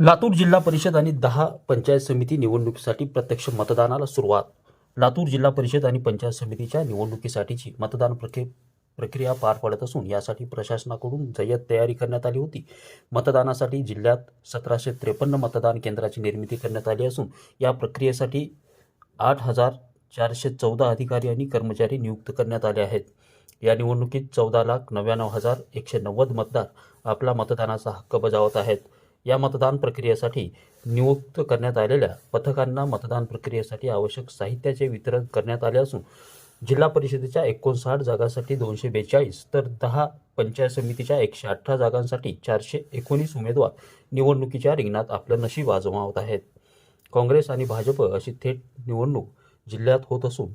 लातूर जिल्हा परिषद आणि दहा पंचायत समिती निवडणुकीसाठी प्रत्यक्ष मतदानाला सुरुवात. लातूर जिल्हा परिषद आणि पंचायत समितीच्या निवडणुकीसाठीची मतदान प्रके प्रक्रिया पार पडत असून यासाठी प्रशासनाकडून जय्यत तयारी करण्यात आली होती. मतदानासाठी जिल्ह्यात सतराशे त्रेपन्न मतदान केंद्राची निर्मिती करण्यात आली असून या प्रक्रियेसाठी आठ हजार चारशे चौदा अधिकारी आणि कर्मचारी नियुक्त करण्यात आले आहेत. या निवडणुकीत चौदा लाख नव्याण्णव हजार एकशे नव्वद मतदार आपला मतदानाचा हक्क बजावत आहेत. या मतदान प्रक्रियेसाठी नियुक्त करण्यात आलेल्या पथकांना मतदान प्रक्रियेसाठी आवश्यक साहित्याचे वितरण करण्यात आले असून जिल्हा परिषदेच्या एकोणसाठ जागांसाठी दोनशे बेचाळीस तर दहा पंचायत समितीच्या एकशे अठरा जागांसाठी चारशे एकोणीस उमेदवार निवडणुकीच्या रिंगणात आपलं नशीब आजमावत आहेत. काँग्रेस आणि भाजप अशी थेट निवडणूक जिल्ह्यात होत असून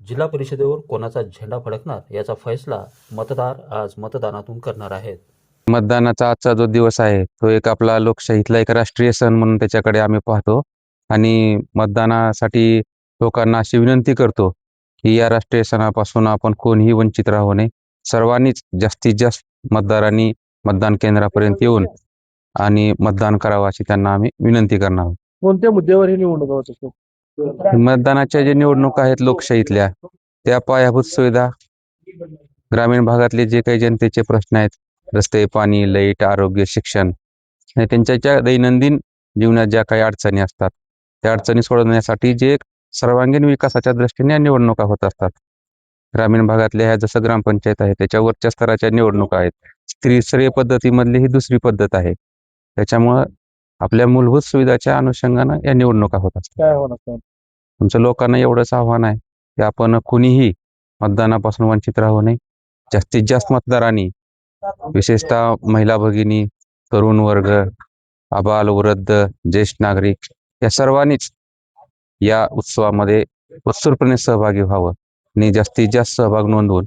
जिल्हा परिषदेवर कोणाचा झेंडा फडकणार याचा फैसला मतदार आज मतदानातून करणार आहेत. मतदानाचा आजचा जो दिवस आहे तो एक आपला लोकशाहीतला एक राष्ट्रीय सण म्हणून त्याच्याकडे आम्ही पाहतो. आणि मतदानासाठी लोकांना अशी विनंती करतो की या राष्ट्रीय सणापासून आपण कोणीही वंचित राहू नये. सर्वांनीच जास्तीत जास्त मतदारांनी मतदान केंद्रापर्यंत येऊन आणि मतदान करावं अशी त्यांना आम्ही विनंती करणार आहोत. कोणत्या मुद्द्यावर ही निवडणूक होत मतदानाच्या जे निवडणुका आहेत लोकशाहीतल्या त्या पायाभूत सुविधा ग्रामीण भागातले जे काही जनतेचे प्रश्न आहेत रस्ते पाणी लाइट आरोग्य शिक्षण आणि त्यांच्या दैनंदिन जीवनात ज्या काही अडचणी असतात त्या अडचणी सोडवण्यासाठी जे सर्वांगीण विकासाच्या दृष्टीने निवडणुका होत असतात. ग्रामीण भागातल्या ह्या जसं ग्रामपंचायत आहे त्याच्या वरच्या स्तराच्या निवडणुका आहेत. त्रिस्तरीय पद्धतीमधली ही दुसरी पद्धत आहे. त्याच्यामुळं आपल्या मूलभूत सुविधाच्या अनुषंगानं या निवडणुका होत असतात. तुमचं लोकांना एवढंच आव्हान आहे की आपण कुणीही मतदानापासून वंचित राहू नये. जास्तीत जास्त मतदारांनी विशेषतः महिला भगिनी तरुण वर्ग आबाल वृद्ध ज्येष्ठ नागरिक या सर्वांनीच या उत्सवामध्ये उत्सुकपणे सहभागी व्हावं आणि जास्तीत जास्त सहभाग नोंदवून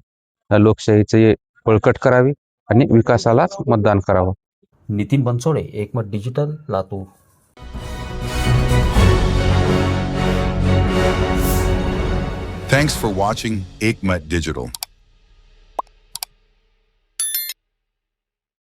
या लोकशाहीचे बळकट करावी आणि विकासालाच मतदान करावं Nitin Bansode Ekmat digital Latur Thanks for watching Aikmat Digital.